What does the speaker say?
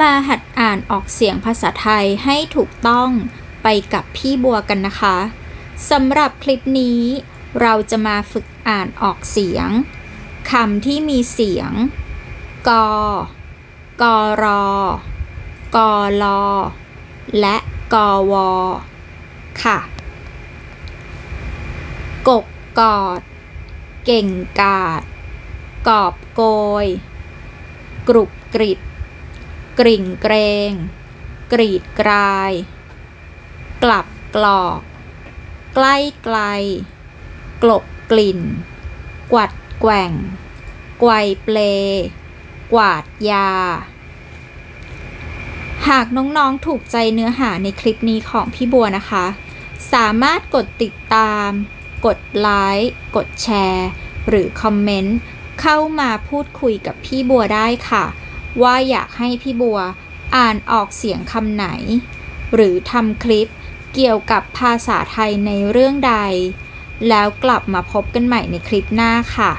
มาหัดอ่านออกเสียงภาษาไทยให้ถูกต้องไปกับพี่บัวกันนะคะสำหรับคลิปนี้เราจะมาฝึกอ่านออกเสียงคำที่มีเสียง ก กร กล และกว ค่ะ กกกอด เก่งกาด กอบโกย กรุบกริบ กริ่งเกรง กรีดกราย กลับกรอก ใกล้ไกล กลบกลิ่น กวัดแกว่ง ไกวเปล กวาดยา หากน้องๆถูกใจเนื้อหาในคลิปนี้ของพี่บัวนะคะ สามารถกดติดตาม กดไลค์ กดแชร์ หรือคอมเมนต์เข้ามาพูดคุยกับพี่บัวได้ค่ะ ว่าอยากให้พี่บัวอ่านออกเสียงคำไหน หรือทำคลิปเกี่ยวกับภาษาไทยในเรื่องใด แล้วกลับมาพบกันใหม่ในคลิปหน้าค่ะ